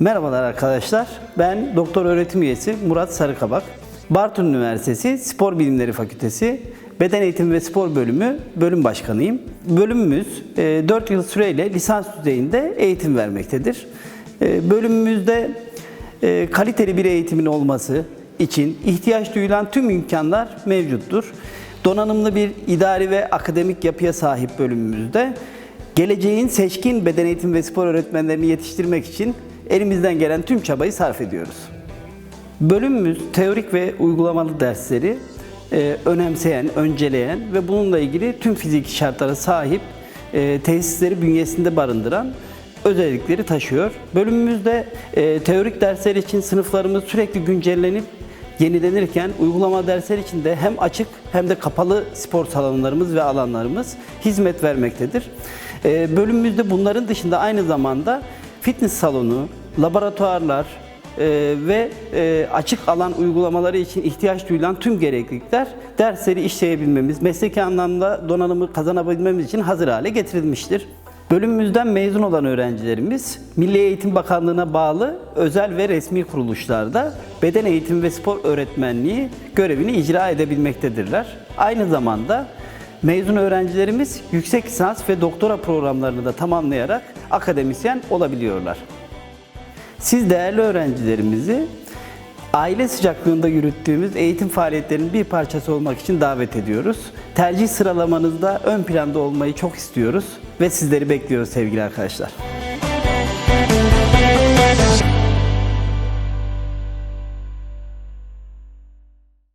Merhabalar arkadaşlar. Ben doktor öğretim üyesi Murat Sarıkabak. Bartın Üniversitesi Spor Bilimleri Fakültesi Beden Eğitimi ve Spor Bölümü bölüm başkanıyım. Bölümümüz 4 yıl süreyle lisans düzeyinde eğitim vermektedir. E, Bölümümüzde e, kaliteli bir eğitimin olması için ihtiyaç duyulan tüm imkanlar mevcuttur. Donanımlı bir idari ve akademik yapıya sahip bölümümüzde geleceğin seçkin beden eğitimi ve spor öğretmenlerini yetiştirmek için elimizden gelen tüm çabayı sarf ediyoruz. Bölümümüz teorik ve uygulamalı dersleri e, önemseyen, önceleyen ve bununla ilgili tüm fiziki şartlara sahip e, tesisleri bünyesinde barındıran özellikleri taşıyor. Bölümümüzde e, teorik dersler için sınıflarımız sürekli güncellenip yenilenirken uygulama dersler için de hem açık hem de kapalı spor salonlarımız ve alanlarımız hizmet vermektedir. E, bölümümüzde bunların dışında aynı zamanda fitness salonu, laboratuvarlar, ee, ve e, açık alan uygulamaları için ihtiyaç duyulan tüm gereklilikler dersleri işleyebilmemiz, mesleki anlamda donanımı kazanabilmemiz için hazır hale getirilmiştir. Bölümümüzden mezun olan öğrencilerimiz Milli Eğitim Bakanlığı'na bağlı özel ve resmi kuruluşlarda beden eğitimi ve spor öğretmenliği görevini icra edebilmektedirler. Aynı zamanda mezun öğrencilerimiz yüksek lisans ve doktora programlarını da tamamlayarak akademisyen olabiliyorlar. Siz değerli öğrencilerimizi aile sıcaklığında yürüttüğümüz eğitim faaliyetlerinin bir parçası olmak için davet ediyoruz. Tercih sıralamanızda ön planda olmayı çok istiyoruz ve sizleri bekliyoruz sevgili arkadaşlar.